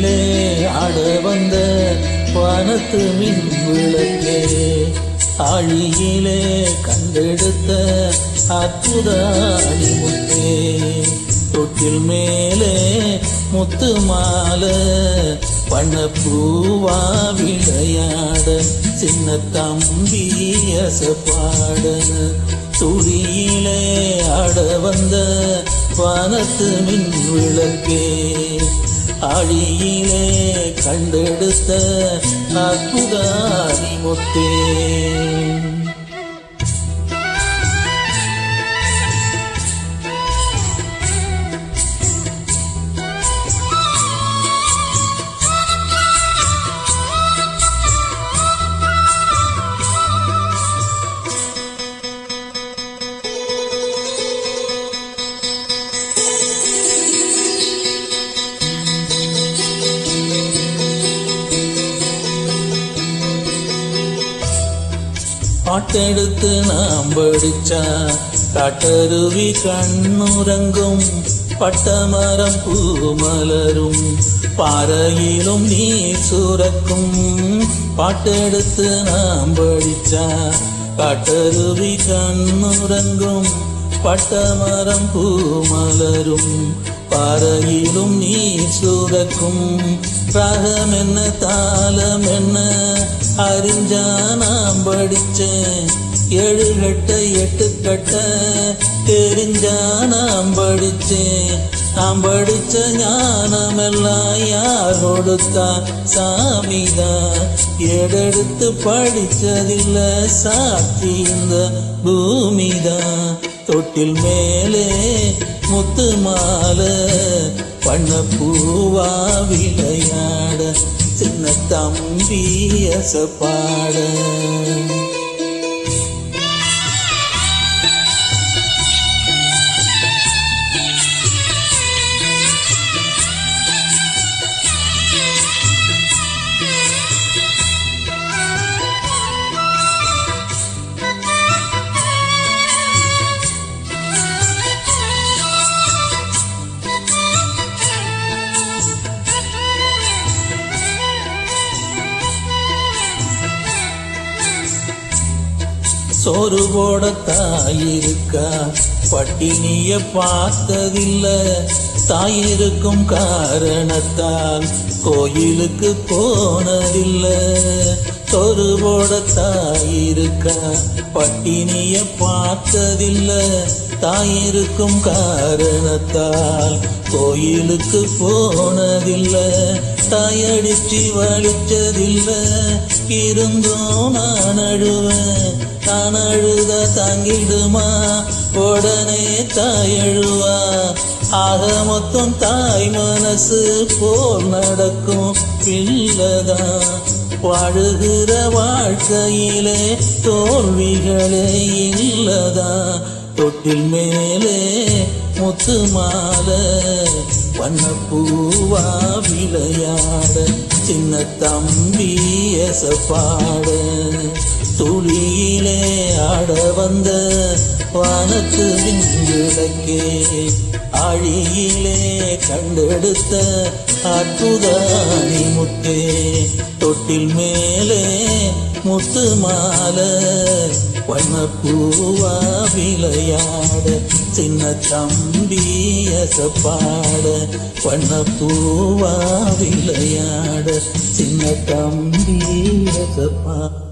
கீழே ஆட வந்த வானத்து மின் விளக்கே. ஆழியிலே கண்டெடுத்த அற்புத அடிமுத்தே தொட்டில் மேலே முத்து மாலை பூவா விளையாட சின்ன தம்பி அசப்பாட. துளியிலே ஆட வந்த வானத்து மின் விளக்கே. அழியிலே கண்டெடுத்த அற்புதாரி முத்தே. பாட்டெடுத்து நாம் படிச்சா காட்டருவி கண்ணுறங்கும் பட்டமரம் பூமலரும் பாறையிலும் நீர் சுரக்கும். பாட்டெடுத்து நாம் படிச்சா காட்டருவி கண்ணுறங்கும் பட்டமரம் பூமலரும் பாறையிலும் நீர் சுரக்கும். ராகம் என்ன தாளம் என்ன? அறிஞ்சா நாம் படிச்சேன். ஏழு கட்ட எட்டு கட்ட தெரிஞ்சா நாம் படிச்சேன். நாம் படிச்ச ஞானமெல்லாம் யார் கொடுத்தா? சாமிதான் ஏடெடுத்து படிச்சதில்ல சாட்சி இந்த பூமிதான் தொட்டில் மேலே முத்து மால பண்ண பூவா விளையாட சின்ன தம்பி அசப்பாட. சோறு போட பட்டினிய பார்த்ததில்ல. தாயிருக்கும் காரணத்தால் கோயிலுக்கு போனதில்லை. சோறு போட பட்டினிய பார்த்ததில்லை. தாயிருக்கும் காரணத்தால் கோயிலுக்கு போனதில்லை தாயடிச்சு வலிச்சதில்லை இருந்தும் நான் அழுவேன் நான் அழுத தாங்கிடுமா? உடனே தாயழுவா ஆக மொத்தம் தாய் மனசு போல் நடக்கும் பிள்ளைதான். வாழுகிற வாழ்க்கையிலே தோல்விகளே இல்லதான். தொட்டில் மேலே முத்து மாலை வண்ணப்பூவா விளையாட சின்ன தம்பி எசப்பாட துளியிலே ஆட வந்த வானத்து விண்கிழக்கே ஆழியிலே கண்டெடுத்த அற்புதானி முத்தே. தொட்டில் மேலே முத்து மாலை. வண்ணப்பூவா விளையாட சின்ன தம்பி அசப்பாட. வண்ணப்பூவா விளையாட சின்ன தம்பி அசப்பாட